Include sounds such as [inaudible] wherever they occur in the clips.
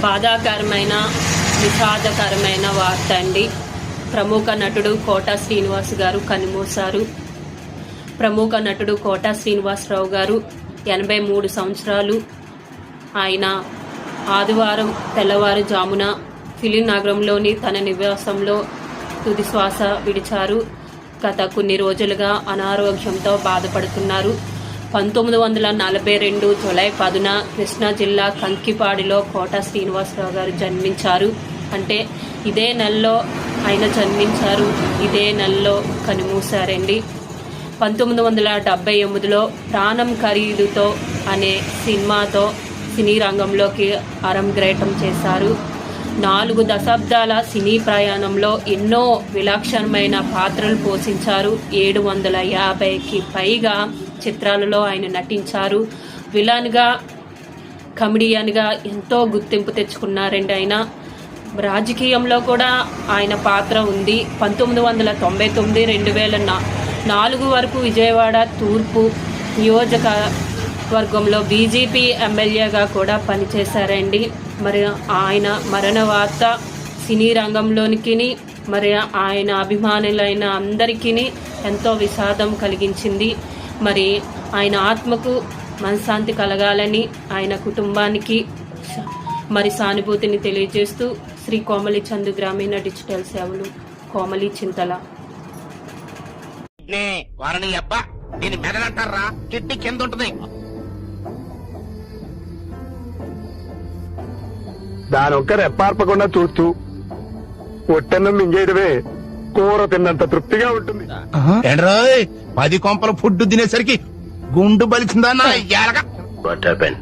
బాధాకరమైన విషాదకరమైన వార్త అండి. ప్రముఖ నటుడు కోట శ్రీనివాస్ గారు కనుమూశారు. ప్రముఖ నటుడు కోట శ్రీనివాసరావు గారు ఎనభై మూడు సంవత్సరాలు. ఆయన ఆదివారం తెల్లవారుజామున ఫిలిం నగరంలోని తన నివాసంలో తుది శ్వాస విడిచారు. గత కొన్ని రోజులుగా అనారోగ్యంతో బాధపడుతున్నారు. పంతొమ్మిది వందల నలభై రెండు జులై పదున కృష్ణా జిల్లా కంకిపాడిలో కోట శ్రీనివాసరావు గారు జన్మించారు. అంటే ఇదే నెలలో ఆయన జన్మించారు. ఇదే నెలలో కనుమూశారండి. పంతొమ్మిది వందల డెబ్బై ఎనిమిదిలో ప్రాణం ఖరీదుతో అనే సినిమాతో సినీ రంగంలోకి అరంగ్రేటం చేశారు. నాలుగు దశాబ్దాల సినీ ప్రయాణంలో ఎన్నో విలక్షణమైన పాత్రలు పోషించారు. ఏడు వందల యాభైకి పైగా చిత్రాలలో ఆయన నటించారు. విలన్గా కమెడియన్గా ఎంతో గుర్తింపు తెచ్చుకున్నారండి ఆయన. రాజకీయంలో కూడా ఆయన పాత్ర ఉంది. పంతొమ్మిది వందల తొంభై తొమ్మిది రెండు వేల నాలుగు వరకు విజయవాడ తూర్పు నియోజక వర్గంలో బీజేపీ ఎమ్మెల్యేగా కూడా పనిచేశారండి. మరి ఆయన మరణ వార్త సినీ రంగంలోనికి మరి ఆయన అభిమానులైన అందరికీ ఎంతో విషాదం కలిగించింది. మరి ఆయన ఆత్మకు మనశ్శాంతి కలగాలని ఆయన కుటుంబానికి మరి సానుభూతిని తెలియజేస్తూ శ్రీ కోమలి చందు గ్రామీణ డిజిటల్ సేవలు కోమలి చింతల. నే వారని అబ్బా దీని మెదడంటారా కిడ్నీ కింద ఉంటుంది దానొక్క రెప్పార్పకుండా చూస్తూ ఒట్టన్నం మింగేయడమే కూర తిన్నంత తృప్తిగా ఉంటుంది. ఏంట్రోయ్ పది కొంపల ఫుడ్ తినేసరికి గుండు ఎలక What happened?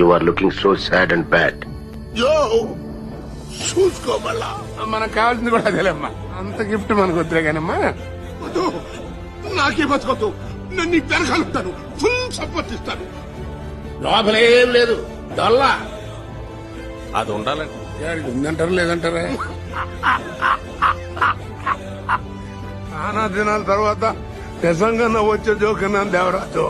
You are looking so sad and bad. యో చూసుకోమల్లా మనకు కావాల్సింది కూడా అదేలేమ్మా. అంత గిఫ్ట్ మనకు వద్దులే కానమ్మా వద్దు. నాకే బతకొద్దు. నేను నీకు ఫుల్ సపోర్ట్ ఇస్తాను. లోపలేం లేదు. డొల్లా. అది ఉండాలండి. ఉందంటారు లేదంటారా? [laughs] చాలా దినాల తర్వాత నిజంగా నువ్వు వచ్చే జోకన్నా దేవరాజు.